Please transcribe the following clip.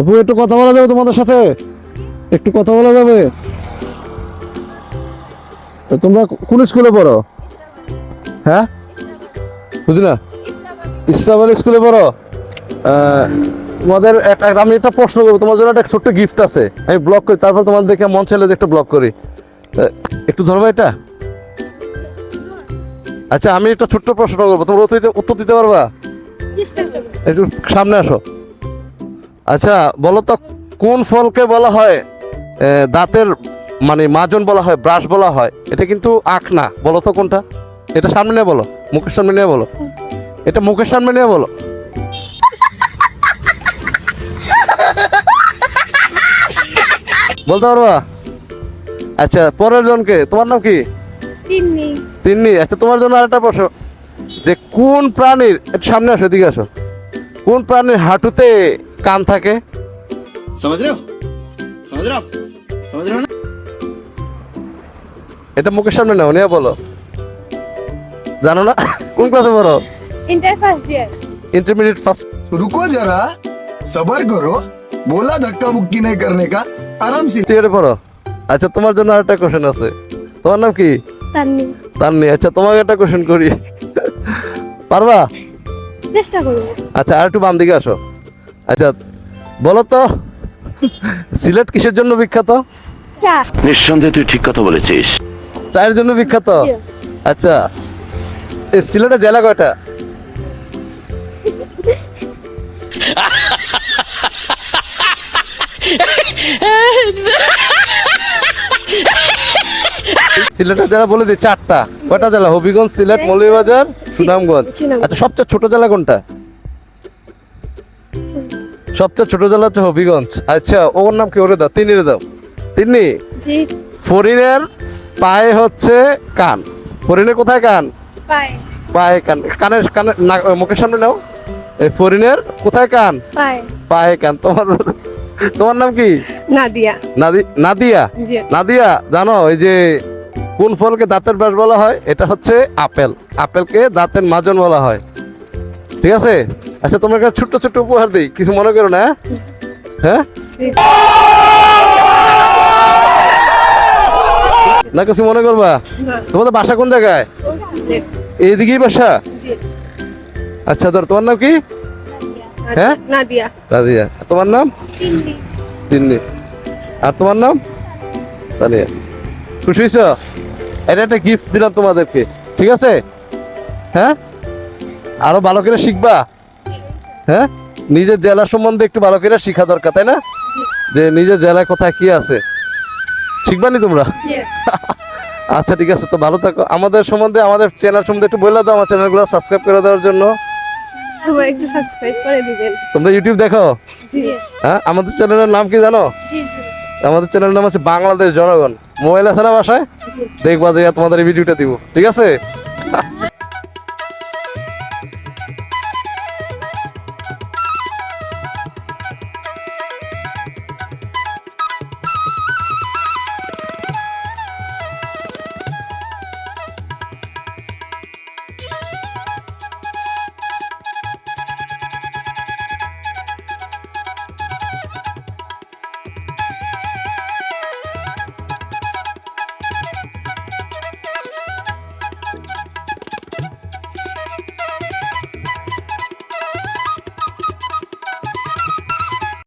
আপু একটু কথা বলা যাবে তোমাদের সাথে? একটু কথা বলা যাবে? তোমরা কোন স্কুলে পড়ো? হ্যাঁ? বুঝি না? ইসলামের স্কুলে পড়ো? তোমাদের আমি একটা প্রশ্ন করব তোমার জন্য একটা ছোট্ট গিফট আছে। আমি ব্লক করি তারপর তোমার দেখে মন চাইলে যে একটা ব্লক করি। একটু ধরবো এটা? আচ্ছা আমি একটা ছোট্ট প্রশ্ন করব তোমরা উত্তর দিতে পারবা? একটু সামনে আসো। আচ্ছা বলো তো কোন ফলকে বলা হয় দাঁতের মানে মাজন বলা হয় ব্রাশ বলা হয়? এটা কিন্তু আখ না বলো তো কোনটা? এটা সামনে নিয়ে বলো মুখের সামনে নিয়ে বলো। এটা মুখের সামনে নিয়ে বলো। বলতে পারবা? আচ্ছা পরের জনকে তোমার নাম কি? তিন্নি। তিন্নি আচ্ছা তোমার জন্য আরেকটা প্রশ্ন। যে কোন প্রাণীর সামনে আসো এদিকে আসো। কোন প্রাণীর হাঁটুতে কান থাকে समझ रहे हो समझ रहे हो आप समझ रहे हो ना এটা মুখের সামনে নাও নিয়ে বলো জানো না কোন ক্লাসে পড়ো inter first year intermediate first रुको जरा सबर करो बोला धक्का मुक्की नहीं करने का आराम से ইয়ারে পড়ো আচ্ছা তোমার জন্য আরেকটা কোশ্চেন আছে তোমার নাম কি তান্নি তান্নি আচ্ছা তোমাকে একটা কোশ্চেন করি পারবা চেষ্টা করব আচ্ছা আর একটু বাম দিকে আসো আচ্ছা বলো তো সিলেট কিসের জন্য বিখ্যাত? চা নিঃসন্দেহে তুই ঠিক কথা বলেছিস। চায়ের জন্য বিখ্যাত? আচ্ছা এই সিলেটের জেলা কয়টা? সিলেটের জেলা বলে দিই চারটা। কয়টা জেলা? হবিগঞ্জ সিলেট মৌলভীবাজার সুনামগঞ্জ। আচ্ছা সবচেয়ে ছোট জেলা কোনটা? সবচেয়ে ছোট জেলা হচ্ছে হবিগঞ্জ। আচ্ছা ওর নাম কি? ওরে দাও তিনিরে দাও। তিনি ফরিনের পায়ে হচ্ছে কান। ফরিনের কোথায় কান? পায়। পায়ে কান। কানের কানের না- মুখের সামনে নাও। এই ফরিনের কোথায় কান? পায়। কান। তোমার তোমার নাম কি? নাদিয়া। নাদি নাদিয়া? জি। নাদিয়া জানো এই যে কোন ফলকে দাঁতের ব্রাশ বলা হয় এটা হচ্ছে আপেল। আপেলকে দাঁতের মাজন বলা হয়। ঠিক আছে? আচ্ছা তোমার কাছে ছোট্ট ছোট্ট উপহার দিই। কিছু মনে করো না হ্যাঁ? না কিছু মনে করবা? তোমাদের বাসা কোন জায়গায়? এইদিকেই বাসা? আচ্ছা ধর তোমার নাম কি? হ্যাঁ? নাদিয়া। তোমার নাম? তিন্নি। তিন্নি। আর তোমার নাম? তানিয়া। খুশি হয়েছ এটা একটা গিফট দিলাম তোমাদেরকে। ঠিক আছে? হ্যাঁ? আরও ভালো করে শিখবা? হ্যাঁ? নিজের জেলা সম্বন্ধে একটু ভালো করে শিখা দরকার তাই না? যে নিজের জেলায় কোথায় কি আছে। শিখবা নি তোমরা? আচ্ছা ঠিক আছে তো ভালো থাকো। আমাদের সম্বন্ধে আমাদের চ্যানেল সম্বন্ধে একটু বলে দাও আমার চ্যানেলগুলো সাবস্ক্রাইব করে দেওয়ার জন্য। তোমরা ইউটিউব দেখো? হ্যাঁ আমাদের চ্যানেলের নাম কি জানো? আমাদের চ্যানেলের নাম আছে বাংলাদেশ জনগণ। মোবাইল আছে না বাসায়? দেখবা যে তোমাদের এই ভিডিওটা দিব। ঠিক আছে?